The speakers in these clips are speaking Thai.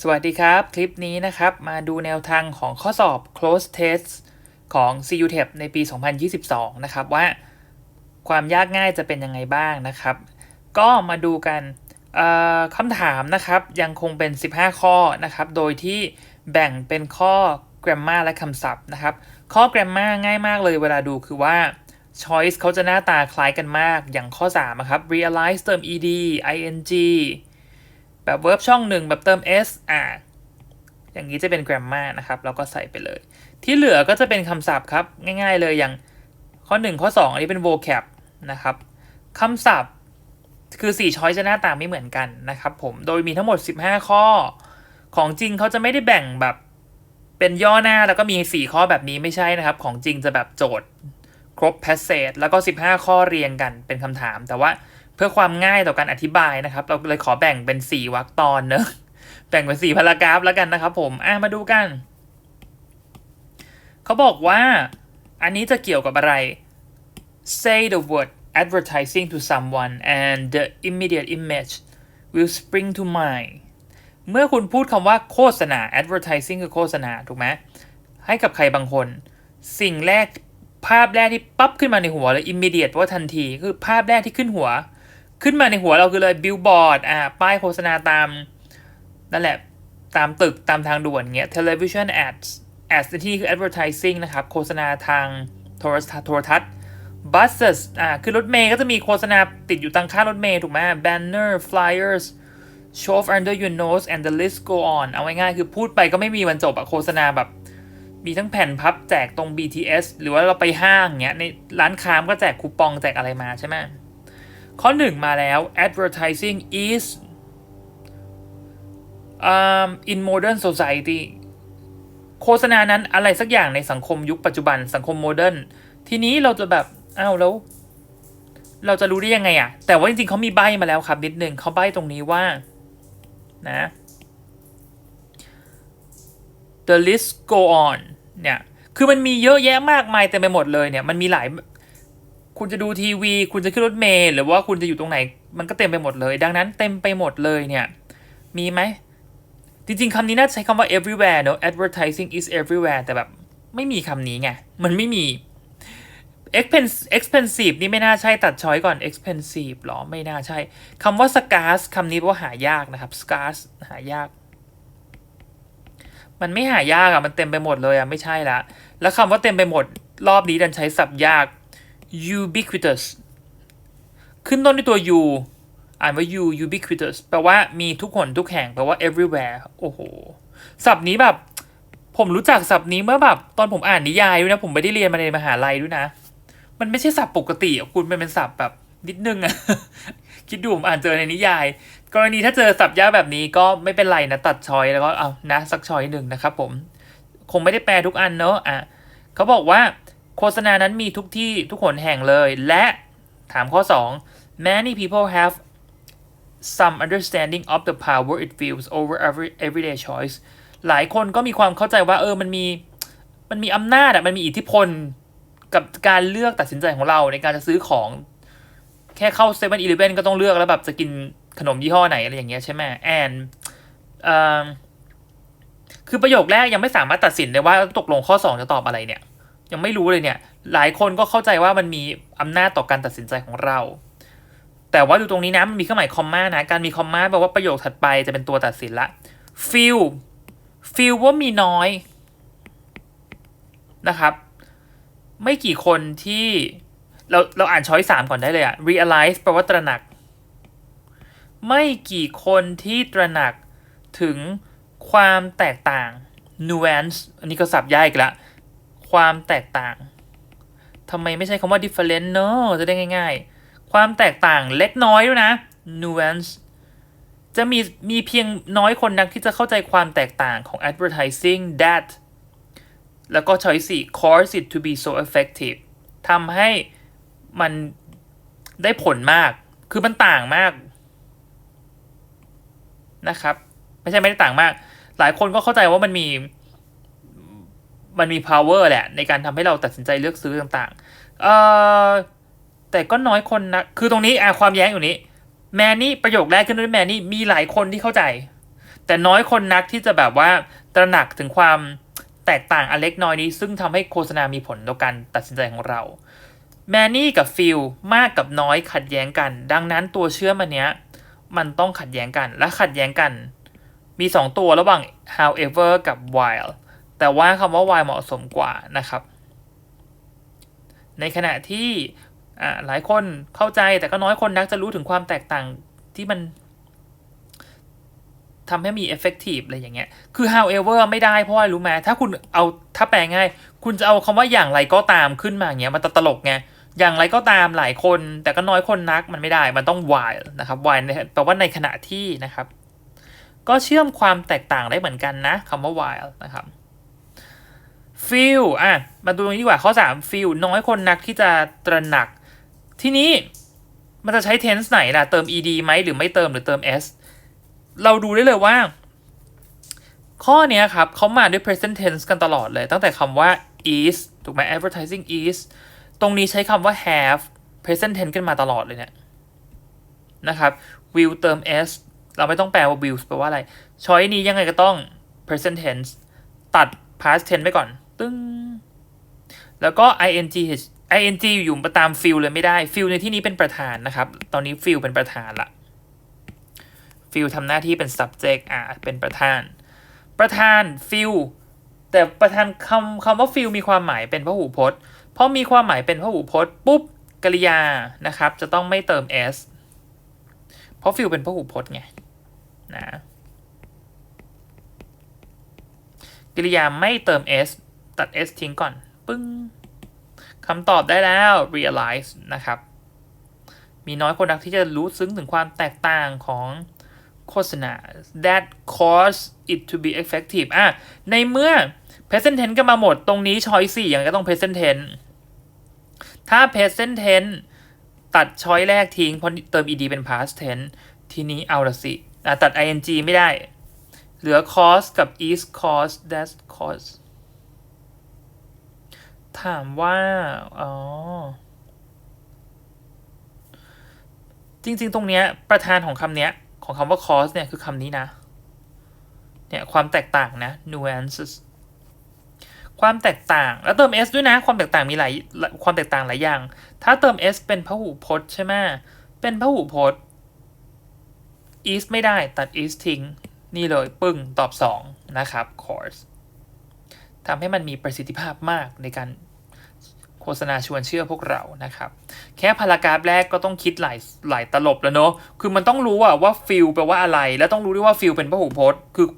สวัสดีครับ คลิปนี้นะครับ มาดูแนวทางของข้อสอบ close test ของ CUTEP ในปี 2022 นะครับ ว่าความยากง่ายจะเป็นยังไงบ้างนะครับ ก็มาดูกันเอ่อคำถามนะครับ ยังคงเป็น 15 ข้อนะครับ โดยที่แบ่งเป็นข้อ grammar และคำศัพท์นะครับ ข้อ grammar ง่ายมากเลยเวลาดูคือว่า choice เขาจะหน้าตาคล้ายกันมากอย่างข้อ3อะครับ realize เติม ed ing แบบ verb ช่องหนึ่งแบบเติม s อ่าอย่างนี้จะเป็น grammar นะครับเราก็ใส่ไปเลย ที่เหลือก็จะเป็นคำศัพท์ครับ ง่ายๆเลยอย่างข้อ 1 ข้อ 2 อันนี้เป็น vocab นะครับคำศัพท์คือ 4 ช้อยจะหน้าตาไม่เหมือนกันนะครับผมโดยมีทั้งหมด 15 ข้อ ของจริงเขาจะไม่ได้แบ่งแบบเป็นย่อหน้าแล้วก็มี 4 ข้อแบบนี้ไม่ใช่นะครับ ของจริงจะแบบโจทย์ครบ passage แล้วก็ 15 ข้อเรียงกันเป็นคำถาม แต่ว่า เพื่อความง่ายต่อการอธิบายนะครับ เราเลยขอแบ่งเป็น 4วรรคตอนเนอะแบ่งเป็น 4 พารากราฟแล้วกันนะครับ ผมอะมาดูกัน เขาบอกว่า อันนี้จะเกี่ยวกับอะไร say the word advertising to someone and the immediate image will spring to mind เมื่อคุณพูดคำว่าโฆษณา advertising คือโฆษณา ถูกไหมให้กับใครบางคน สิ่งแรกภาพแรกที่ปั๊บขึ้นมาในหัวเลย immediate ว่าทันที คือภาพแรกที่ขึ้นหัว ขึ้นมาในหัวเราคือเลย billboard อ่าป้ายโฆษณาตามนั่นแหละตามตึกตามทางด่วนเงี้ย television ads ads ที่นี่คือ advertising นะครับ โฆษณาทางโทรทัศน์โทรทัศน์ buses อ่าคือรถเมย์ก็จะมีโฆษณาติดอยู่ตางข้างรถเมย์ถูกไหม banner flyers shove under your nose and the list go on เอาง่ายๆคือพูดไปก็ไม่มีวันจบอะโฆษณาแบบ มีทั้งแผ่นพับแจกตรง BTS หรือว่าเราไปห้างเงี้ยในร้านค้ามก็แจกคูปองแจกอะไรมาใช่ไหม ข้อหนึ่งมาแล้ว advertising is um, in modern society โฆษณานั้นอะไรสักอย่างในสังคมยุคปัจจุบันสังคมโมเดิร์นทีนี้เราจะแบบอ้าวแล้ว เราจะรู้ได้ยังไงอะแต่ว่าจริงๆเขามีใบมาแล้วครับนิดนึงเขาใบตรงนี้ว่านะ the list go on เนี่ย คือมันมีเยอะแยะมากมายเต็มไปหมดเลยเนี่ย มันมีหลาย คุณจะดูทีวี คุณจะขึ้นรถเมล์หรือว่าคุณจะอยู่ตรงไหน มันก็เต็มไปหมดเลย ดังนั้นเต็มไปหมดเลยเนี่ย มีไหม จริงๆคำนี้น่าใช้คำว่า everywhere เนอะ advertising is everywhere แต่แบบไม่มีคำนี้ไง มันไม่มี expensive expensive นี่ไม่น่าใช่ตัดช้อยก่อน expensive หรอ ไม่น่าใช่คำว่า scarce คำนี้แปลว่าหายากนะครับ scarce หายาก มันไม่หายากอะมันเต็มไปหมดเลยอะไม่ใช่ละ แล้วคำว่าเต็มไปหมด รอบนี้ดันใช้ศัพท์ยาก ubiquitous ขึ้นต้นด้วยตัว u อ่านว่า u ubiquitous แปลว่ามีทุกหนทุกแห่ง แปลว่า everywhere โอ้โห ศัพท์นี้แบบ ผมรู้จักศัพท์นี้เมื่อแบบ ตอนผมอ่านนิยายด้วยนะ ผมไม่ได้เรียนมาในมหาลัยด้วยนะ มันไม่ใช่ศัพท์ปกติอะคุณมันเป็นศัพท์แบบนิดนึงอะคิดดูผมอ่านเจอในนิยาย กรณีถ้าเจอศัพท์ยากแบบนี้ก็ไม่เป็นไรนะ ตัดชอยแล้วก็เอานะ สักชอยหนึ่งนะครับผม คงไม่ได้แปลทุกอันเนอะอะเขาบอกว่า โฆษณานั้นมีทุกที่ทุกหนแห่งเลย และถามข้อ 2 many people have some understanding of the power it feels over every everyday choice หลายคนก็มีความเข้าใจว่าเออมันมีมันมีอำนาจอะมันมีอิทธิพลกับการเลือกตัดสินใจของเราในการจะซื้อของแค่เข้าเซเว่นอีเลฟเว่นก็ต้องเลือกแล้วแบบจะกินขนมยี่ห้อไหนอะไรอย่างเงี้ยใช่ไหม and เอ่อคือประโยคแรกยังไม่สามารถตัดสินได้ว่าตกลงข้อ 2 จะตอบอะไรเนี่ย ยังไม่รู้เลยเนี่ย หลายคนก็เข้าใจว่ามันมีอำนาจต่อการตัดสินใจของเรา แต่ว่าดูตรงนี้นะมันมีเครื่องหมายคอมมานะ การมีคอมมาแปลว่าประโยคถัดไปจะเป็นตัวตัดสินละ feel feel ว่ามีน้อยนะครับ ไม่กี่คนที่เราเราอ่านช้อยสามก่อนได้เลยอะ realize แปลว่าตระหนัก ไม่กี่คนที่ตระหนักถึงความแตกต่าง nuance อันนี้ก็สับยากอีกละ ความแตกต่างทำไมไม่ใช้คำว่า different เนอะจะได้ง่าย ๆ ความแตกต่างเล็กน้อยด้วยนะ nuance จะมีมีเพียงน้อยคนนักที่จะเข้าใจความแตกต่างของ advertising that แล้วก็ choice 4 cause it to be so effective ทำให้มันได้ผลมาก คือมันต่างมากนะครับ ไม่ใช่ไม่ได้ต่างมาก หลายคนก็เข้าใจว่ามันมี มันมี power แหละ ในการทำให้เราตัดสินใจเลือกซื้อต่างๆเอ่อแต่ก็น้อยคนนะ คือตรงนี้อะความแย้งอยู่นี้ แมนนี่ประโยคแรกขึ้นด้วยแมนนี่มีหลายคนที่เข้าใจ แต่น้อยคนนักที่จะแบบว่าตระหนักถึงความแตกต่างอันเล็กน้อยนี้ ซึ่งทำให้โฆษณามีผลต่อการตัดสินใจของเรา แมนนี่กับฟิลมากกับน้อยขัดแย้งกัน ดังนั้นตัวเชื่อมอันเนี้ย มันต้องขัดแย้งกันและขัดแย้งกัน มีสองตัวระหว่าง however กับ while แต่ว่าคำว่า while เหมาะสมกว่านะครับ ในขณะที่หลายคนเข้าใจแต่ก็น้อยคนนักจะรู้ถึงความแตกต่างที่มันทำให้มี effective อะไรอย่างเงี้ย คือ however ไม่ได้เพราะว่ารู้ไหมถ้าคุณเอาถ้าแปลง่าย คุณจะเอาคำว่าอย่างไรก็ตามขึ้นมาอย่างเงี้ยมันตลกไงอย่างไรก็ตามหลายคน แต่ก็น้อยคนนักมันไม่ได้ มันต้อง while นะครับ while แปลว่าในขณะที่นะครับ ก็เชื่อมความแตกต่างได้เหมือนกันนะคำว่า while นะครับ feel อะ มาดูตรงนี้ดีกว่าข้อ3 feel น้อยคนนักที่จะตระหนัก ที่นี้มันจะใช้ tense ไหนล่ะ เติม ed ไหมหรือไม่เติมหรือเติม s เราดูได้เลยว่า ข้อเนี้ยครับเขามาด้วย present tense กันตลอดเลย ตั้งแต่คำว่า is ถูกไหม advertising is ตรงนี้ใช้คำว่า have present tense กันมาตลอดเลยเนี่ยนะครับ will เติม s เราไม่ต้องแปลว่า will แปลว่าอะไรช้อยนี้ยังไงก็ต้อง present tense ตัด past tense ไปก่อน ตึ้งแล้วก็ ing ing อยู่มาตาม feel เลยไม่ได้ feel ในที่นี้เป็นประธานนะครับ ตอนนี้ feel เป็นประธานละ feel ทำหน้าที่เป็น subject อ่าเป็นประธาน ประธาน feel แต่ประธานคำคำว่า feel มีความหมายเป็นพหูพจน์ เพราะมีความหมายเป็นพหูพจน์ ปุ๊บกริยานะครับ จะต้องไม่เติม s เพราะ feel เป็นพหูพจน์ไงนะกริยาไม่เติม s ตัด s ทิ้งก่อน ปึ้งคำตอบได้แล้ว realize นะครับ มีน้อยคนนักที่จะรู้ซึ้งถึงความแตกต่างของโฆษณา that cause it to be effective อะ ในเมื่อ present tense ก็มาหมด ตรงนี้ choice 4ยังไงก็ต้อง present tense ถ้า present tense ตัด choice แรกทิ้งเพราะเติม ed เป็น past tense ทีนี้เอาละสิะตัด ing ไม่ได้ เหลือ cause กับ is cause that cause ถามว่า อ๋อ จริง ๆ ตรงเนี้ย ประธานของคำเนี้ย ของคำว่า cause เนี่ย คือคำนี้นะ เนี่ย ความแตกต่างนะ nuances ความแตกต่าง แล้วเติม s ด้วยนะ ความแตกต่างมีหลาย ความแตกต่างหลายอย่าง ถ้าเติม s เป็นพหูพจน์ใช่ไหมเป็นพหูพจน์ is ไม่ได้ตัด is ทิ้ง นี่เลยปึ้งตอบ 2 นะครับ course ทำให้มันมีประสิทธิภาพมากในการ โฆษณาชวนเชื่อพวกเรานะครับ แค่พารากราฟแรกก็ต้องคิดหลายหลายตลบแล้วเนาะคือมันต้องรู้อะว่าฟิลแปลว่าอะไร แล้วต้องรู้ด้วยว่าฟิลเป็นพหูพจน์ คือ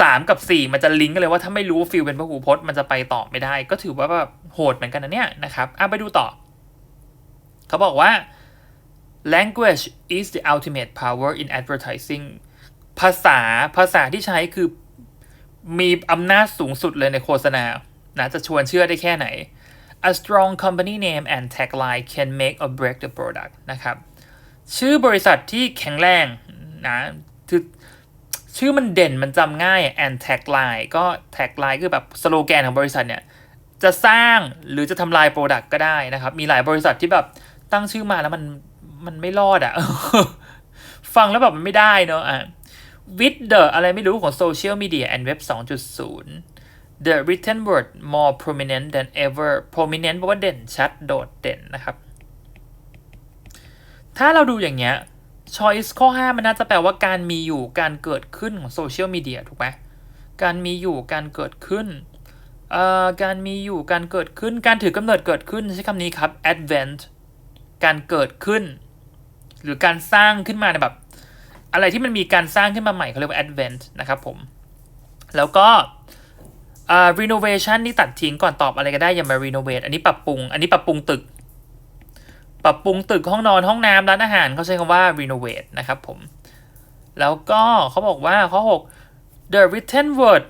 สามกับสี่มันจะลิงก์กันเลยว่าถ้าไม่รู้ว่าฟิลเป็นพหูพจน์มันจะไปต่อไม่ได้ ก็ถือว่าแบบโหดเหมือนกันนะเนี่ยนะครับอะไปดูต่อ เขาบอกว่า language is the ultimate power in advertising ภาษาภาษาที่ใช้คือมีอำนาจสูงสุดเลยในโฆษณานะจะชวนเชื่อได้แค่ไหน A strong company name and tagline can make or break the product นะครับ ชื่อบริษัทที่แข็งแรงนะคือชื่อมันเด่นมันจำง่าย and tagline ก็ tagline คือแบบสโลแกนของบริษัทเนี่ย จะสร้างหรือจะทำลาย Product ก็ได้นะครับ มีหลายบริษัทที่แบบตั้งชื่อมาแล้วมันมันไม่รอดอะฟังแล้วแบบมันไม่ได้เนอะอะ with the อะไรไม่รู้ของ social media and web 2.0 the written word more prominent than ever prominent แปลว่าเด่นชัดโดดเด่นนะครับ ถ้าเราดูอย่างเงี้ย choice ข้อ 5 มันน่าจะแปลว่าการมีอยู่การเกิดขึ้นของโซเชียลมีเดียถูกไหมการมีอยู่การเกิดขึ้นการมีอยู่การเกิดขึ้นการถือกำเนิดเกิดขึ้นใช้คำนี้ครับ advent การเกิดขึ้น หรือการสร้างขึ้นมาในแบบ อะไรที่มันมีการสร้างขึ้นมาใหม่เขาเรียกว่า advent นะครับผม แล้วก็ uh, renovation นี่ตัดทิ้งก่อนตอบอะไรก็ได้อย่ามา renovate อันนี้ปรับปรุง อันนี้ปรับปรุงตึก ปรับปรุงตึกห้องนอนห้องน้ำร้านอาหารเขาใช้คำว่า renovate นะครับผม แล้วก็เขาบอกว่าข้อ 6 the written word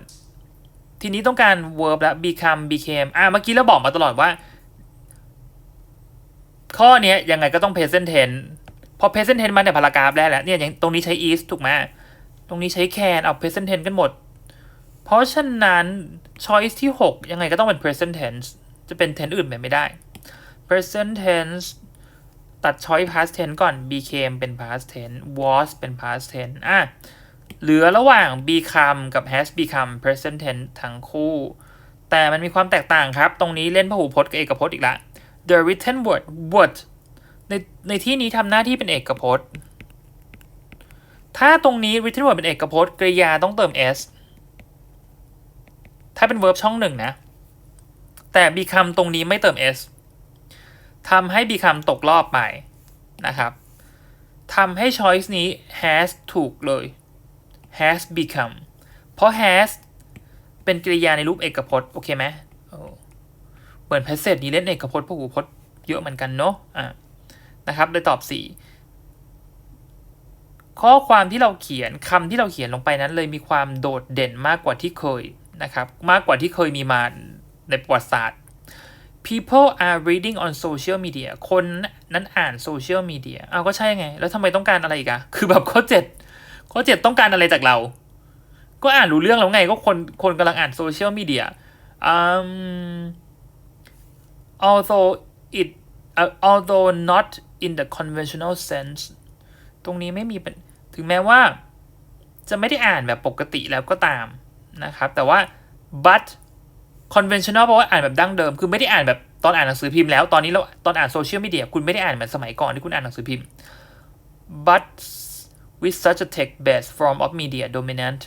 ทีนี้ต้องการ verb แล้ว become became อะเมื่อกี้เราบอกมาตลอดว่า ข้อเนี้ยยังไงก็ต้อง present tense พอ present tense มาในพารากราฟแรกแล้วเนี่ยอย่างตรงนี้ใช้ is ถูกไหมตรงนี้ใช้ can เอา present tense กันหมด เพราะฉะนั้น choice ที่ 6 ยังไงก็ต้องเป็น present tense จะเป็น tense อื่นไปไม่ได้ present tense ตัด choice past tense ก่อน became เป็น past tense was เป็น past tense อะเหลือระหว่าง become กับ has become present tense ทั้งคู่ แต่มันมีความแตกต่างครับ ตรงนี้เล่นพหูพจน์กับเอกพจน์อีกละ the written word word ในในที่นี้ทำหน้าที่เป็นเอกพจน์ ถ้าตรงนี้ written word เป็นเอกพจน์กริยาต้องเติม s ถ้าเป็น verb ช่องหนึ่งนะ แต่ become ตรงนี้ไม่เติม s ทำให้ become ตกรอบไปนะครับทำให้ choice นี้ has ถูกเลย has become เพราะ has เป็นกริยาในรูปเอกพจน์ โอเคไหมเหมือน passage นี้เล่นเอกพจน์พหูพจน์เยอะเหมือนกันเนาะอะนะครับเลยตอบ 4 ข้อความที่เราเขียนคำที่เราเขียนลงไปนั้นเลยมีความโดดเด่นมากกว่าที่เคย นะครับมากกว่าที่เคยมีมาในประวัติศาสตร์ people are reading on social media คนนั้นอ่านโซเชียลมีเดียเอาก็ใช่ไง แล้วทำไมต้องการอะไรอีกอะคือแบบข้อเจ็ดข้อเจ็ดต้องการอะไรจากเรา ก็อ่านรู้เรื่องแล้วไง ก็คนคนกำลังอ่านโซเชียลมีเดีย although it uh, although not in the conventional sense ตรงนี้ไม่มีเป็น ถึงแม้ว่า จะไม่ได้อ่านแบบปกติแล้วก็ตาม นะครับ แต่ว่า but conventional เพราะว่าอ่านแบบดั้งเดิม คือไม่ได้อ่านแบบตอนอ่านหนังสือพิมพ์แล้ว ตอนนี้เราตอนอ่านโซเชียลมีเดียคุณไม่ได้อ่านเหมือนสมัยก่อนที่คุณอ่านหนังสือพิมพ์ but with such a text-based form of media dominant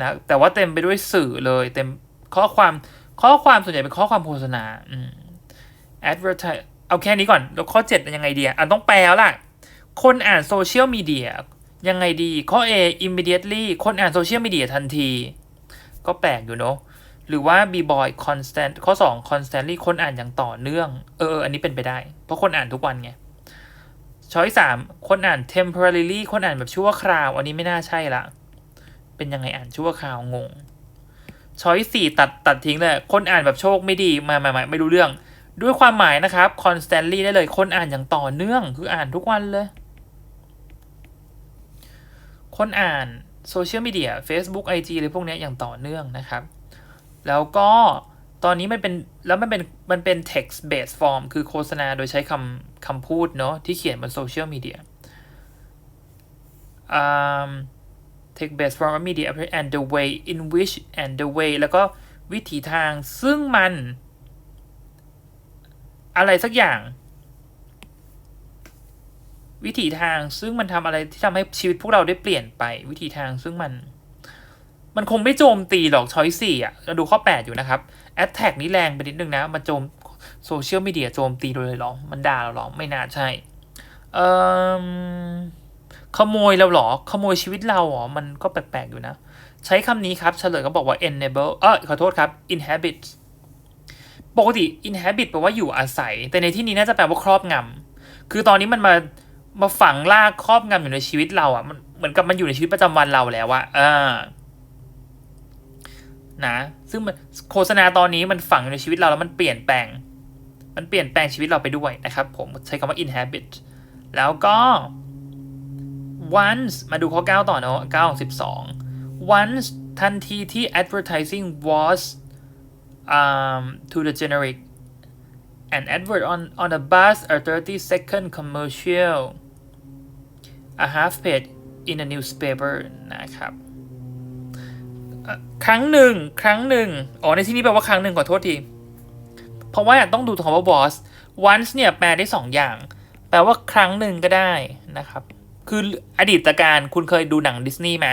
นะแต่ว่าเต็มไปด้วยสื่อเลยเต็มข้อความข้อความส่วนใหญ่เป็นข้อความโฆษณาอืม advertise เอาแค่นี้ก่อน แล้วข้อ 7 เป็นยังไงดีอะต้องแปลแล้วล่ะ คนอ่านโซเชียลมีเดีย ยังไงดีข้อ A immediately คนอ่านโซเชียลมีเดียทันที ก็แปลกอยู่เนาะหรือว่า b boy constant ข้อ 2 constantly คนอ่านอย่างต่อเนื่อง เออ อันนี้เป็นไปได้ เพราะคนอ่านทุกวันไงช้อยสามคนอ่าน temporarily คนอ่านแบบชั่วคราว อันนี้ไม่น่าใช่ละ เป็นยังไงอ่านชั่วคราวงงช้อยสี่ตัดตัดทิ้งเลย คนอ่านแบบโชคไม่ดีมามามาไม่รู้เรื่อง ด้วยความหมายนะครับ constantly ได้เลย คนอ่านอย่างต่อเนื่อง คืออ่านทุกวันเลย คนอ่านโซเชียลมีเดีย Facebook IG อะไรพวกนี้อย่างต่อเนื่องนะครับ แล้วก็ตอนนี้มันเป็นแล้วมันเป็นมันเป็น text based form คือโฆษณาโดยใช้คำคำพูดเนาะที่เขียนบนโซเชียลมีเดีย um, text based form of media and the way in which and the way แล้วก็วิถีทางซึ่งมัน อะไรสักอย่าง วิถีทางซึ่งมันทำอะไรที่ทำให้ชีวิตพวกเราได้เปลี่ยนไป วิถีทางซึ่งมัน มันคงไม่โจมตีหรอกช้อยสี่อะเราดูข้อ 8 อยู่นะครับแอดแท็กนี้แรงไปนิดนึงนะมันโจมโซเชียลมีเดียโจมตีเราเลยหรอ มันด่าเราหรอ ไม่น่าใช่เอ่อขโมยเราหรอ ขโมยชีวิตเราหรอ มันก็แปลกๆอยู่นะ ใช้คำนี้ครับ เฉลยก็บอกว่า enable เออขอโทษครับ inhabit ปกติ inhabit แปลว่าอยู่อาศัย แต่ในที่นี้น่าจะแปลว่าครอบงำคือตอนนี้มันมา มาฝังลากครอบงำอยู่ในชีวิตเราอะมันเหมือนกับมันอยู่ในชีวิตประจำวันเราแล้วอะอ่านะ ซึ่งมันโฆษณาตอนนี้มันฝังอยู่ในชีวิตเราแล้วมันเปลี่ยนแปลง มันเปลี่ยนแปลงชีวิตเราไปด้วยนะครับ ผมใช้คำว่า inhabit แล้วก็ once มาดูข้อ 9 ต่อเนาะ9 12 once ทันทีที่ advertising was um, to the generic an advert on on a bus a 30 second commercial a half page in a newspaper นะครับ ครั้งหนึ่ง ครั้งหนึ่ง อ๋อ ในที่นี้แปลว่าครั้งหนึ่งขอโทษที เพราะว่าต้องดูคำว่า was once เนี่ยแปลได้สองอย่าง แปลว่าครั้งหนึ่งก็ได้นะครับ คืออดีตการคุณเคยดูหนังดิสนีย์ไหม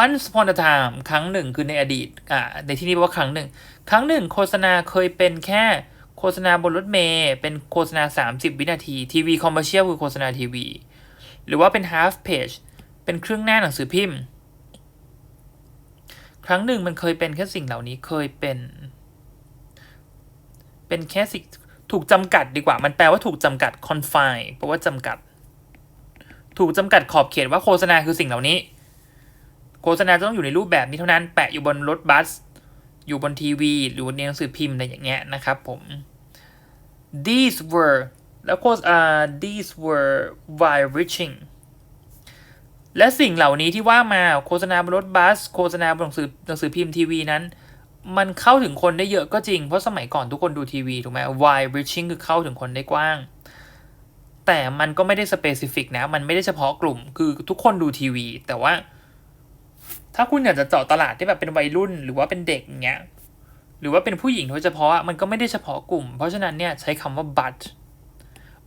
once upon a time ครั้งหนึ่งคือในอดีต อ่า ในที่นี้แปลว่าครั้งหนึ่ง ครั้งหนึ่งโฆษณาเคยเป็นแค่โฆษณาบนรถเมล์เป็นโฆษณา 30 วินาที ทีวีคอมเมอร์เชียลคือโฆษณาทีวี หรือว่าเป็น half page เป็นครึ่งหน้าหนังสือพิมพ์ ครั้งหนึ่งมันเคยเป็นแค่สิ่งเหล่านี้เคยเป็น เป็นแค่สิ่งถูกจำกัดดีกว่า มันแปลว่าถูกจำกัด confine แปลว่าจำกัด ถูกจำกัดขอบเขตว่าโฆษณาคือสิ่งเหล่านี้ โฆษณาจะต้องอยู่ในรูปแบบนี้เท่านั้น แปะอยู่บนรถบัส อยู่บนทีวี หรือในหนังสือพิมพ์อะไรอย่างเงี้ยนะครับผม these were แล้วโฆษอ่า these were wide reaching และสิ่งเหล่านี้ที่ว่ามาโฆษณาบนรถบัส โฆษณาบนหนังสือหนังสือพิมพ์ทีวีนั้น มันเข้าถึงคนได้เยอะก็จริง เพราะสมัยก่อนทุกคนดูทีวีถูกไหม wide reaching คือเข้าถึงคนได้กว้าง แต่มันก็ไม่ได้สเปซิฟิกนะ มันไม่ได้เฉพาะกลุ่ม คือทุกคนดูทีวี แต่ว่า ถ้าคุณอยากจะเจาะตลาดที่แบบเป็นวัยรุ่น หรือว่าเป็นเด็กอย่างเงี้ย หรือว่าเป็นผู้หญิงโดยเฉพาะ มันก็ไม่ได้เฉพาะกลุ่ม เพราะฉะนั้นเนี่ยใช้คำว่า but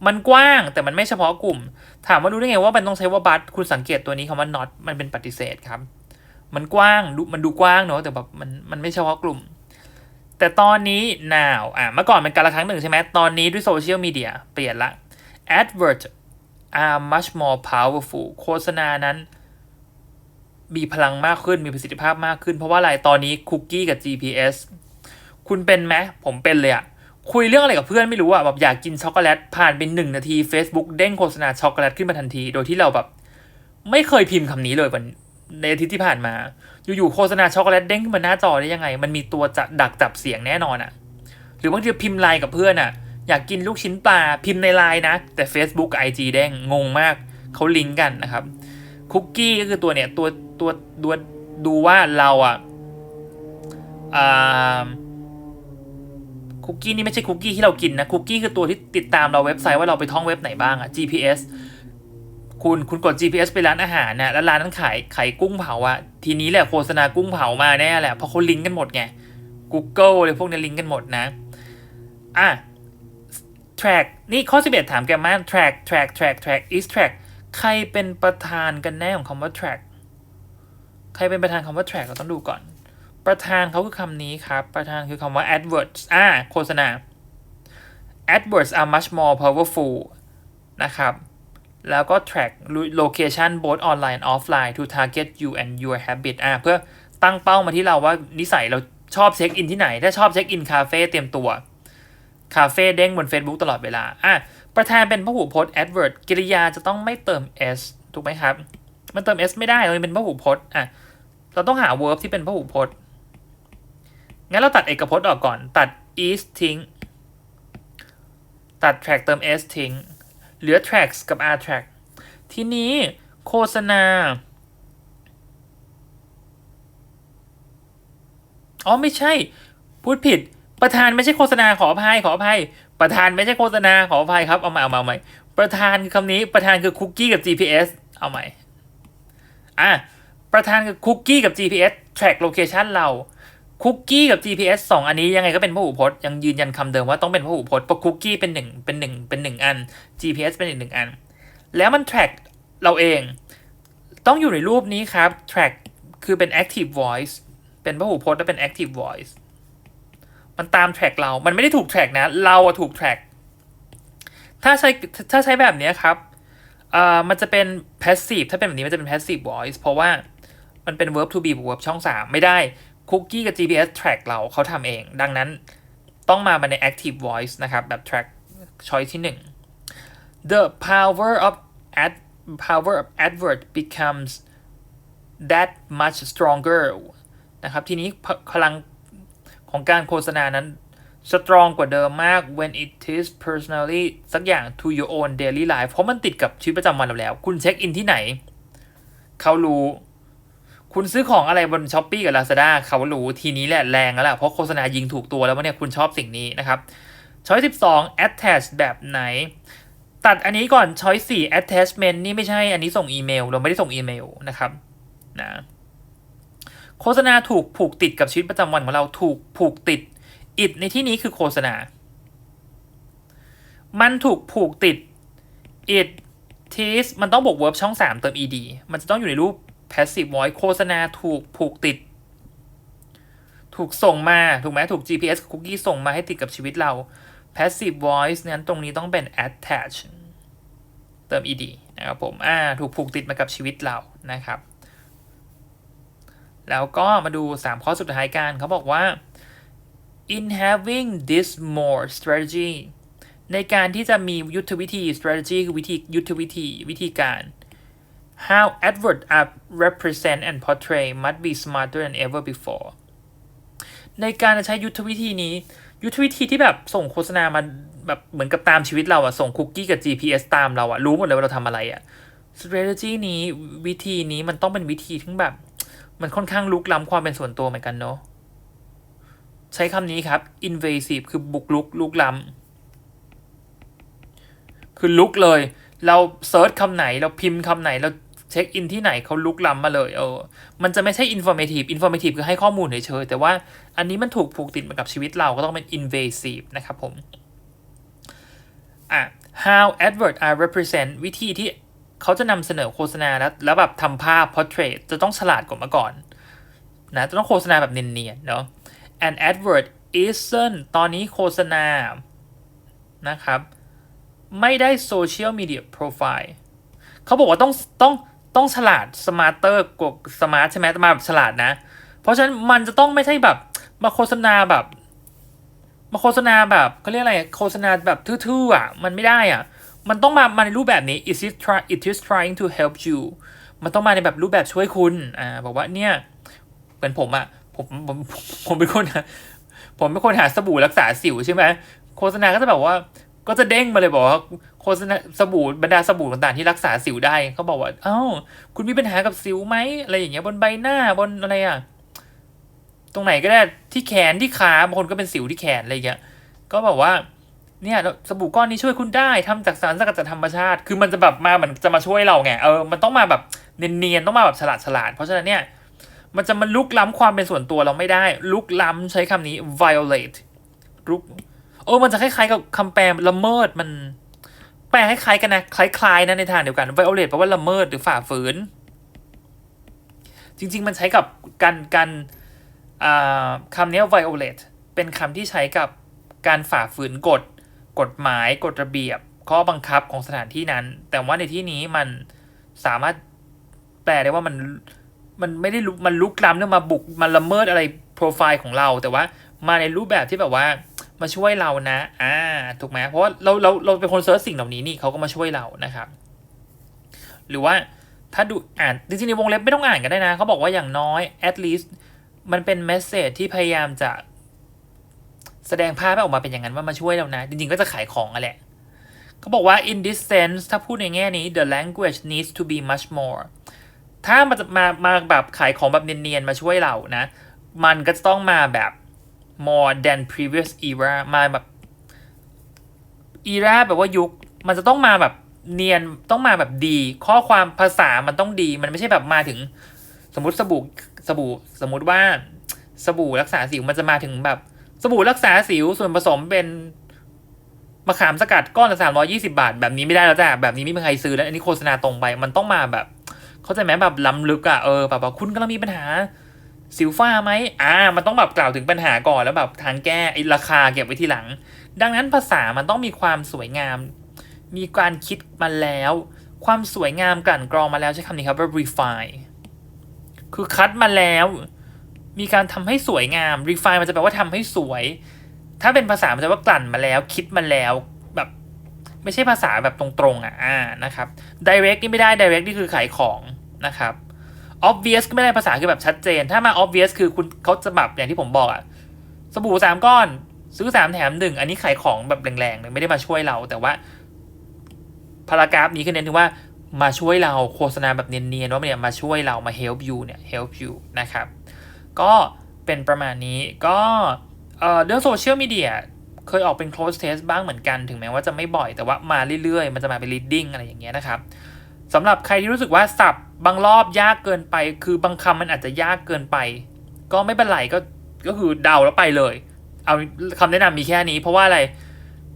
มันกว้างแต่มันไม่เฉพาะกลุ่ม ถามว่ารู้ได้ไงว่ามันต้องใช้ว่า but คุณสังเกตตัวนี้คำว่า not มันเป็นปฏิเสธครับ มันกว้างดูมันดูกว้างเนอะแต่แบบมันมันไม่เฉพาะกลุ่ม แต่ตอนนี้ now อะเมื่อก่อนเป็นการละครั้งหนึ่งใช่ไหมตอนนี้ด้วยโซเชียลมีเดียเปลี่ยนละ advert are much more powerful โฆษณานั้น มีพลังมากขึ้นมีประสิทธิภาพมากขึ้น เพราะว่าอะไรตอนนี้คุกกี้กับ GPS คุณเป็นไหมผมเป็นเลยอะ คุยเรื่องอะไรกับเพื่อนไม่รู้อะแบบอยากกินช็อกโกแลตผ่านไปหนึ่งนาที Facebook เด้งโฆษณาช็อกโกแลตขึ้นมาทันที โดยที่เราแบบ ไม่เคยพิมพ์คำนี้เลยวันในอาทิตย์ที่ผ่านมา อยู่ๆโฆษณาช็อกโกแลตเด้งขึ้นมาหน้าจอได้ยังไง มันมีตัวจะดักจับเสียงแน่นอนอะหรือบางทีพิมพ์ไลน์กับเพื่อนอะอยากกินลูกชิ้นปลาพิมพ์ในไลน์นะ แต่ Facebook กับ IG เด้งงงมากเขาลิงก์กันนะครับคุกกี้ก็คือตัวเนี่ยตัวตัวดูดูว่าเราอะอ่า คุกกี้นี่ไม่ใช่คุกกี้ที่เรากินนะคุกกี้คือตัวที่ติดตามเราเว็บไซต์ว่าเราไปท่องเว็บไหนบ้างอะ GPS คุณคุณกด GPS ไปร้านอาหารนะแล้วร้านนั้นขายขายกุ้งเผาอะทีนี้แหละโฆษณากุ้งเผามาแน่แหละเพราะเขาลิงก์กันหมดไง Google เลยพวกนี้ลิงก์กันหมดนะอะ track นี่ข้อ 11 ถามแกมมา track track track track is track ใครเป็นประธานกันแน่ของคำว่า track ใครเป็นประธานคำว่า track เราต้องดูก่อน ประธานเขาคือคำนี้ครับ ประธานคือคำว่า adverts อ่าโฆษณา adverts are much more powerful นะครับ แล้วก็ track location both online and offline to target you and your habit อ่าเพื่อตั้งเป้ามาที่เราว่านิสัยเราชอบเช็คอินที่ไหน ถ้าชอบเช็คอินคาเฟ่เตรียมตัว คาเฟ่เด้งบน Facebook ตลอดเวลา อะ ประธานเป็นพหูพจน์ advert กริยาจะต้องไม่เติม s ถูกไหมครับ มันเติม s ไม่ได้เราเป็นพหูพจน์ อะ เราต้องหา verb ที่เป็นพหูพจน์ งั้นเราตัดเอกพจน์ออกก่อน ตัด is ทิ้ง ตัด track เติม s ทิ้ง เหลือ tracks กับ r track ทีนี้โฆษณา อ๋อไม่ใช่ พูดผิด ประธานไม่ใช่โฆษณาขออภัยขออภัย ประธานไม่ใช่โฆษณาขออภัยครับ เอาใหม่เอาใหม่เอาใหม่ ประธานคือคำนี้ประธานคือคุกกี้กับ GPS เอาใหม่ อะ ประธานคือคุกกี้กับ GPS track location เรา คุกกี้กับ GPS สองอันนี้ยังไงก็เป็นพหูพจน์ยังยืนยันคำเดิมว่าต้องเป็นพหูพจน์เพราะคุกกี้เป็นหนึ่งเป็นหนึ่งเป็นหนึ่งอัน GPS เป็นอีกหนึ่งอัน แล้วมัน track เราเอง ต้องอยู่ในรูปนี้ครับ track คือเป็น active voice เป็นพหูพจน์และเป็น active voice มันตามแทร็กเรา มันไม่ได้ถูกแทร็กนะ เราถูกแทร็กถ้าใช้ถ้าใช้แบบนี้ครับอ่อมันจะเป็น passive ถ้าเป็นแบบนี้มันจะเป็น passive voice เพราะว่ามันเป็น verb to be บวก verb ช่อง 3 ไม่ได้ คุกกี้กับ GPS track เราเขาทำเอง ดังนั้นต้องมาใน active voice นะครับ แบบ track choice ที่ 1 the power of ad power of advert becomes that much stronger นะครับ ทีนี้พลังของการโฆษณานั้นสตรองกว่าเดิมมาก when it is personally สักอย่าง to your own daily life เพราะมันติดกับชีวิตประจำวันเราแล้ว คุณเช็คอินที่ไหน เขารู้ คุณซื้อของอะไรบน s h อ p e e กับ Lazada เขารู้ทีนี้แหละแรงแล้วแหละเพราะโฆษณายิงถูกตัวแล้วว่าเนี่ยคุณชอบสิ่งนี้นะครับช้อย12 attach แบบไหน ตัดอันนี้ก่อนช้อย4 attachment นี่ไม่ใช่อันนี้ส่งอีเมล เราไม่ได้ส่งอีเมลนะครับนะโฆษณาถูกผูกติดกับชีวิตประจำวันของเราถูกผูกติด it ในที่นี้คือโฆษณา มันถูกผูกติด it is มันต้องบวก verb ช่อง 3 เติม ed มันจะต้องอยู่ในรูป passive voice โฆษณาถูกผูกติด ถูกส่งมา ถูกไหมถูก GPS คุกกี้ส่งมาให้ติดกับชีวิตเรา passive voice นั้นตรงนี้ต้องเป็น attach เติม ed นะครับผม อ่า ถูกผูกติดมากับชีวิตเรานะครับ แล้วก็มาดู 3 ข้อสุดท้ายกันเขาบอกว่า in having this more strategy ในการที่จะมียุทธวิธี strategy คือวิธียุทธวิธีวิธีการ how advert are represent and portray must be smarter than ever before ในการใช้ยุทธวิธีนี้ ยุทธวิธีที่แบบส่งโฆษณามาแบบเหมือนกับตามชีวิตเราอะส่งคุกกี้กับ GPS ตามเราอะรู้หมดเลยว่าเราทำอะไรอะ strategy นี้วิธีนี้มันต้องเป็นวิธีที่แบบ มันค่อนข้างลุกล้ำความเป็นส่วนตัวเหมือนกันเนาะใช้คำนี้ครับ invasive คือบุกลุกลุกล้ำคือลุกเลย เราเซิร์ชคำไหนเราพิมพ์คำไหนเรา เช็คอินที่ไหนเขาลุกล้ำมาเลยเออ มันจะไม่ใช่ informative informative คือให้ข้อมูลเฉยๆแต่ว่าอันนี้มันถูกผูกติดมากับชีวิตเราก็ต้องเป็น invasive นะครับผมอะ how advert are represent วิธีที่เขาจะนำเสนอโฆษณาแล้วแล้วแบบทำภาพ portrait จะต้องฉลาดกว่าเมื่อก่อนนะจะต้องโฆษณาแบบเนียนๆเนาะ an advert isn't ตอนนี้โฆษณานะครับ ไม่ได้ social media profile เขาบอกว่าต้องต้อง ต้องฉลาด smarter กว่า smart ใช่ไหมมาแบบฉลาดนะ เพราะฉะนั้นมันจะต้องไม่ใช่แบบมาโฆษณาแบบมาโฆษณาแบบเขาเรียกอะไรโฆษณาแบบทื่อๆอะ มันไม่ได้อะ มันต้องมามาในรูปแบบนี้ it is try it is trying to help you มันต้องมาในแบบรูปแบบช่วยคุณ อ่า บอกว่าเนี่ยเหมือนผมอะ ผมผมผมเป็นคนผมเป็นคนหาสบู่รักษาสิวใช่ไหมโฆษณาก็จะแบบว่า ก็จะเด้งมาเลยบอกว่าโฆษณาสบู่บรรดาสบู่ต่างๆที่รักษาสิวได้เขาบอกว่าเอ้า คุณมีปัญหากับสิวไหมอะไรอย่างเงี้ยบนใบหน้าบนอะไรอะตรงไหนก็ได้ที่แขนที่ขาบางคนก็เป็นสิวที่แขนอะไรอย่างเงี้ยก็บอกว่าเนี่ยสบู่ก้อนนี้ช่วยคุณได้ทำจากสารสกัดจากธรรมชาติ คือมันจะแบบมาเหมือนจะมาช่วยเราไงเออมันต้องมาแบบเนียนๆต้องมาแบบฉลาดฉลาดๆเพราะฉะนั้นเนี่ยมันจะมาลุกล้ำความเป็นส่วนตัวเราไม่ได้ ลุกล้ำใช้คำนี้ violate ลุก โอ้มันจะคล้ายๆกับคำแปลละเมิดมัน แปลคล้ายๆกันนะคล้ายๆนะในทางเดียวกัน violate แปลว่าละเมิดหรือฝ่าฝืน จริง ๆ มันใช้กับการการคำนี้ violate เป็นคำที่ใช้กับการฝ่าฝืนกฎ กฎหมายกฎระเบียบ ข้อบังคับของสถานที่นั้น แต่ว่าในที่นี้มันสามารถแปลได้ว่ามันมันไม่ได้ลุกมันลุกล้ำเรื่องมาบุกมันละเมิดอะไรโปรไฟล์ของเรา แต่ว่ามาในรูปแบบที่แบบว่า มาช่วยเรานะ อ่า ถูกไหมเพราะว่าเราเราเราเป็นคนเซิร์ชสิ่งเหล่านี้นี่เขาก็มาช่วยเรานะครับ หรือว่าถ้าดูอ่านจริงๆในวงเล็บไม่ต้องอ่านก็ได้นะเขาบอกว่าอย่างน้อย at least มันเป็นเมสเซจที่พยายามจะแสดงภาพให้ออกมาเป็นอย่างนั้นว่ามาช่วยเรานะ จริงๆก็จะขายของอะแหละเขาบอกว่า in this sense ถ้าพูดในแง่นี้ the language needs to be much more ถ้ามันจะมามาแบบขายของแบบเนียนๆมาช่วยเรานะ มันก็จะต้องมาแบบ more than previous era มาแบบ era แบบว่ายุค มันจะต้องมาแบบเนียนต้องมาแบบดี ข้อความภาษามันต้องดี มันไม่ใช่แบบมาถึง สมมติสบู่สบู่สมมติว่าสบู่รักษาสิวมันจะมาถึงแบบ สบู่รักษาสิวส่วนผสมเป็นมะขามสกัดก้อนละสามร้อยี่สิบาท แบบนี้ไม่ได้แล้วจ้ะแบบนี้ไม่มีใครซื้อแล้วอันนี้โฆษณาตรงไป มันต้องมาแบบ เข้าใจไหมแบบล้ำลึกอะ่ะเออแบบว่าคุณกำลังมีปัญหา สิวฝ้าไหมอ่า มันต้องแบบกล่าวถึงปัญหาก่อนแล้วแบบทางแก้ไอ้ราคาเก็บไว้ทีหลัง ดังนั้นภาษามันต้องมีความสวยงาม มีการคิดมาแล้ว ความสวยงามกลั่นกรองมาแล้วใช้คำนี้ครับว่า refine คือคัดมาแล้ว มีการทำให้สวยงาม refine มันจะแปลว่าทำให้สวย ถ้าเป็นภาษามันจะว่ากลั่นมาแล้ว คิดมาแล้วแบบไม่ใช่ภาษาแบบตรงๆอะอ่านะครับ direct นี่ไม่ได้ direct นี่คือขายของนะครับ obvious ก็ไม่ได้ภาษาคือแบบชัดเจน ถ้ามา obvious คือคุณเขาจะแบบอย่างที่ผมบอกอะสบู่สามก้อน ซื้อสามแถมหนึ่งอันนี้ขายของแบบแรงๆเลยไม่ได้มาช่วยเรา แต่ว่าพารากราฟนี้คือเน้นถึงว่ามาช่วยเราโฆษณาแบบเนียนๆว่าเนี่ยมาช่วยเรามา help you เนี่ย help you นะครับ ก็เป็นประมาณนี้ก็เรื่องโซเชียลมีเดียเคยออกเป็น close test บ้างเหมือนกัน ถึงแม้ว่าจะไม่บ่อยแต่ว่ามาเรื่อยๆ มันจะมาเป็น reading อะไรอย่างเงี้ยนะครับ สำหรับใครที่รู้สึกว่าสับบางรอบยากเกินไป คือบางคำมันอาจจะยากเกินไป ก็ไม่เป็นไรก็ก็คือเดาแล้วไปเลย เอาคำแนะนำมีแค่นี้ เพราะว่าอะไร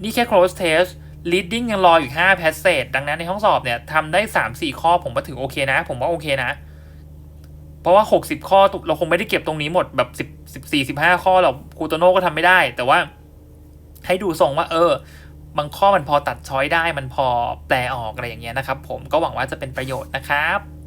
นี่แค่ close test reading ยังรออยู่ 5 passage ดังนั้นในห้องสอบเนี่ยทำได้ 3-4 ข้อผมว่าถือโอเคนะ ผมว่าโอเคนะ เพราะว่า 60 ข้อเราคงไม่ได้เก็บตรงนี้หมดแบบ10 14 15 ข้อเราครูโตโน่ก็ทำไม่ได้ แต่ว่าให้ดูทรงว่าเออ บางข้อมันพอตัดช้อยได้มันพอแปลออกอะไรอย่างเงี้ยนะครับ ผมก็หวังว่าจะเป็นประโยชน์นะครับ